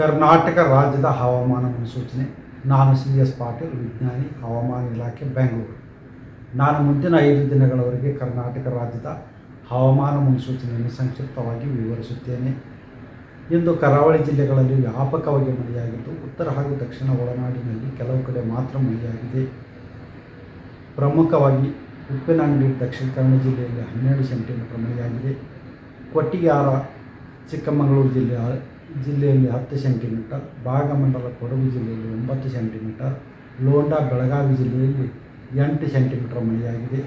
ಕರ್ನಾಟಕ ರಾಜ್ಯದ ಹವಾಮಾನ ಮುನ್ಸೂಚನೆ. ನಾನು ಸಿ ಎಸ್ ಪಾಟೀಲ್, ವಿಜ್ಞಾನಿ, ಹವಾಮಾನ ಇಲಾಖೆ, ಬೆಂಗಳೂರು. ನಾನು ಮುಂದಿನ ಐದು ದಿನಗಳವರೆಗೆ ಕರ್ನಾಟಕ ರಾಜ್ಯದ ಹವಾಮಾನ ಮುನ್ಸೂಚನೆಯನ್ನು ಸಂಕ್ಷಿಪ್ತವಾಗಿ ವಿವರಿಸುತ್ತೇನೆ. ಇಂದು ಕರಾವಳಿ ಜಿಲ್ಲೆಗಳಲ್ಲಿ ವ್ಯಾಪಕವಾಗಿ ಮಳೆಯಾಗಿದ್ದು, ಉತ್ತರ ಹಾಗೂ ದಕ್ಷಿಣ ಒಳನಾಡಿನಲ್ಲಿ ಕೆಲವು ಕಡೆ ಮಾತ್ರ ಮಳೆಯಾಗಿದೆ. ಪ್ರಮುಖವಾಗಿ ಉಪ್ಪಿನಂಗಡಿ, ದಕ್ಷಿಣ ಕನ್ನಡ ಜಿಲ್ಲೆಯಲ್ಲಿ ಹನ್ನೆರಡು ಸೆಂಟಿಮೀಟರ್ ಮಳೆಯಾಗಿದೆ. ಕೊಟ್ಟಿಗೆಹಾರ, ಚಿಕ್ಕಮಗಳೂರು ಜಿಲ್ಲೆಯ ಜಿಲ್ಲೆಯಲ್ಲಿ ಹತ್ತು ಸೆಂಟಿಮೀಟರ್, ಭಾಗಮಂಡಲ ಕೊಡಗು ಜಿಲ್ಲೆಯಲ್ಲಿ ಒಂಬತ್ತು ಸೆಂಟಿಮೀಟರ್, ಲೋಂಡಾ ಬೆಳಗಾವಿ ಜಿಲ್ಲೆಯಲ್ಲಿ ಎಂಟು ಸೆಂಟಿಮೀಟರ್ ಮಳೆಯಾಗಿದೆ.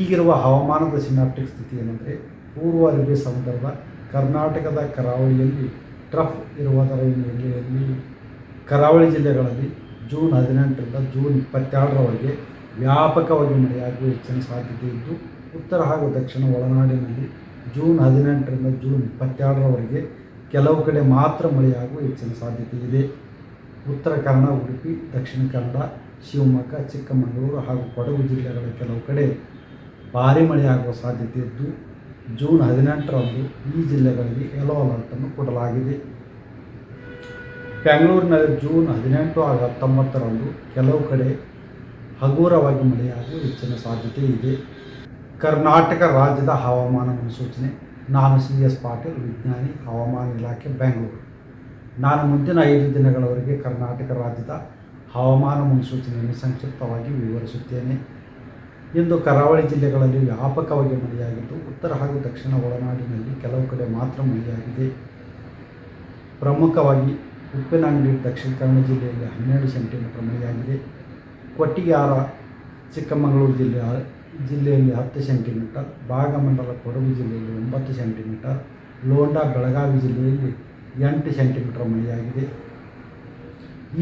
ಈಗಿರುವ ಹವಾಮಾನದ ಸಿನಾಪ್ಟಿಕ್ ಸ್ಥಿತಿ ಏನೆಂದರೆ, ಪೂರ್ವ ಅರಬ್ಬಿ ಸಮುದ್ರದ ಕರ್ನಾಟಕದ ಕರಾವಳಿಯಲ್ಲಿ ಟ್ರಫ್ ಇರುವುದರ ಹಿನ್ನೆಲೆಯಲ್ಲಿ ಕರಾವಳಿ ಜಿಲ್ಲೆಗಳಲ್ಲಿ ಜೂನ್ ಹದಿನೆಂಟರಿಂದ ಜೂನ್ ಇಪ್ಪತ್ತೆರಡರವರೆಗೆ ವ್ಯಾಪಕವಾಗಿ ಮಳೆಯಾಗುವ ಹೆಚ್ಚಿನ ಸಾಧ್ಯತೆ ಇದ್ದು, ಉತ್ತರ ಹಾಗೂ ದಕ್ಷಿಣ ಒಳನಾಡಿನಲ್ಲಿ ಜೂನ್ ಹದಿನೆಂಟರಿಂದ ಜೂನ್ ಇಪ್ಪತ್ತೆರಡರವರೆಗೆ ಕೆಲವು ಕಡೆ ಮಾತ್ರ ಮಳೆಯಾಗುವ ಹೆಚ್ಚಿನ ಸಾಧ್ಯತೆ ಇದೆ. ಉತ್ತರ ಕನ್ನಡ, ಉಡುಪಿ, ದಕ್ಷಿಣ ಕನ್ನಡ, ಶಿವಮೊಗ್ಗ, ಚಿಕ್ಕಮಗಳೂರು ಹಾಗೂ ಕೊಡಗು ಜಿಲ್ಲೆಗಳ ಕೆಲವು ಕಡೆ ಭಾರಿ ಮಳೆಯಾಗುವ ಸಾಧ್ಯತೆ ಇದ್ದು, ಜೂನ್ ಹದಿನೆಂಟರಂದು ಈ ಜಿಲ್ಲೆಗಳಿಗೆ ಯೆಲ್ಲೋ ಅಲರ್ಟನ್ನು ಕೊಡಲಾಗಿದೆ. ಬೆಂಗಳೂರಿನಲ್ಲಿ ಜೂನ್ ಹದಿನೆಂಟು ಹಾಗೂ ಹತ್ತೊಂಬತ್ತರಂದು ಕೆಲವು ಕಡೆ ಹಗುರವಾಗಿ ಮಳೆಯಾಗುವ ಹೆಚ್ಚಿನ ಸಾಧ್ಯತೆ ಇದೆ. ಕರ್ನಾಟಕ ರಾಜ್ಯದ ಹವಾಮಾನ ಮುನ್ಸೂಚನೆ. ನಾನು ಸಿ ಎಸ್ ಪಾಟೀಲ್ ವಿಜ್ಞಾನಿ, ಹವಾಮಾನ ಇಲಾಖೆ, ಬೆಂಗಳೂರು. ನಾನು ಮುಂದಿನ ಐದು ದಿನಗಳವರೆಗೆ ಕರ್ನಾಟಕ ರಾಜ್ಯದ ಹವಾಮಾನ ಮುನ್ಸೂಚನೆಯನ್ನು ಸಂಕ್ಷಿಪ್ತವಾಗಿ ವಿವರಿಸುತ್ತೇನೆ. ಇಂದು ಕರಾವಳಿ ಜಿಲ್ಲೆಗಳಲ್ಲಿ ವ್ಯಾಪಕವಾಗಿ ಮಳೆಯಾಗಿದ್ದು, ಉತ್ತರ ಹಾಗೂ ದಕ್ಷಿಣ ಒಳನಾಡಿನಲ್ಲಿ ಕೆಲವು ಕಡೆ ಮಾತ್ರ ಮಳೆಯಾಗಿದೆ. ಪ್ರಮುಖವಾಗಿ ಉಪ್ಪಿನಂಗಡಿ, ದಕ್ಷಿಣ ಕನ್ನಡ ಜಿಲ್ಲೆಯಲ್ಲಿ ಹನ್ನೆರಡು ಸೆಂಟಿಮೀಟರ್ ಮಳೆಯಾಗಿದೆ. ಕೊಟ್ಟಿಗೆಹಾರ, ಚಿಕ್ಕಮಗಳೂರು ಜಿಲ್ಲೆಯ ಜಿಲ್ಲೆಯಲ್ಲಿ ಹತ್ತು ಸೆಂಟಿಮೀಟರ್, ಭಾಗಮಂಡಲ ಕೊಡಗು ಜಿಲ್ಲೆಯಲ್ಲಿ ಒಂಬತ್ತು ಸೆಂಟಿಮೀಟರ್, ಲೋಂಡಾ ಬೆಳಗಾವಿ ಜಿಲ್ಲೆಯಲ್ಲಿ ಎಂಟು ಸೆಂಟಿಮೀಟರ್ ಮಳೆಯಾಗಿದೆ.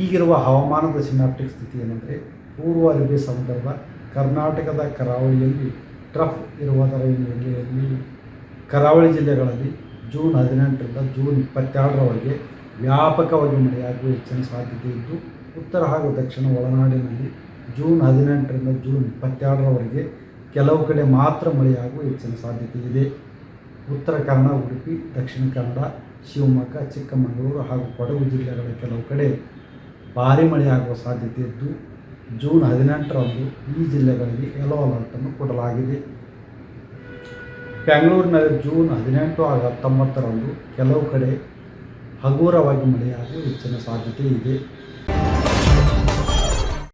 ಈಗಿರುವ ಹವಾಮಾನದ ಸಿನಾಪ್ಟಿಕ್ ಸ್ಥಿತಿ ಏನೆಂದರೆ, ಪೂರ್ವ ಅರಬ್ಬಿ ಸಮುದ್ರದ ಕರ್ನಾಟಕದ ಕರಾವಳಿಯಲ್ಲಿ ಟ್ರಫ್ ಇರುವುದರ ಹಿನ್ನೆಲೆಯಲ್ಲಿ ಕರಾವಳಿ ಜಿಲ್ಲೆಗಳಲ್ಲಿ ಜೂನ್ ಹದಿನೆಂಟರಿಂದ ಜೂನ್ ಇಪ್ಪತ್ತೆರಡರವರೆಗೆ ವ್ಯಾಪಕವಾಗಿ ಮಳೆಯಾಗುವ ಹೆಚ್ಚಿನ ಸಾಧ್ಯತೆ ಇದ್ದು, ಉತ್ತರ ಹಾಗೂ ದಕ್ಷಿಣ ಒಳನಾಡಿನಲ್ಲಿ ಜೂನ್ ಹದಿನೆಂಟರಿಂದ ಜೂನ್ ಇಪ್ಪತ್ತೆರಡರವರೆಗೆ ಕೆಲವು ಕಡೆ ಮಾತ್ರ ಮಳೆಯಾಗುವ ಹೆಚ್ಚಿನ ಸಾಧ್ಯತೆ ಇದೆ. ಉತ್ತರ ಕನ್ನಡ, ಉಡುಪಿ, ದಕ್ಷಿಣ ಕನ್ನಡ, ಶಿವಮೊಗ್ಗ, ಚಿಕ್ಕಮಗಳೂರು ಹಾಗೂ ಕೊಡಗು ಜಿಲ್ಲೆಗಳ ಕೆಲವು ಕಡೆ ಭಾರಿ ಮಳೆಯಾಗುವ ಸಾಧ್ಯತೆ ಇದ್ದು, ಜೂನ್ ಹದಿನೆಂಟರಂದು ಈ ಜಿಲ್ಲೆಗಳಿಗೆ ಯೆಲ್ಲೋ ಅಲರ್ಟನ್ನು ಕೊಡಲಾಗಿದೆ. ಬೆಂಗಳೂರಿನಲ್ಲಿ ಜೂನ್ ಹದಿನೆಂಟು ಹಾಗೂ ಹತ್ತೊಂಬತ್ತರಂದು ಕೆಲವು ಕಡೆ ಹಗುರವಾಗಿ ಮಳೆಯಾಗುವ ಹೆಚ್ಚಿನ ಸಾಧ್ಯತೆ ಇದೆ.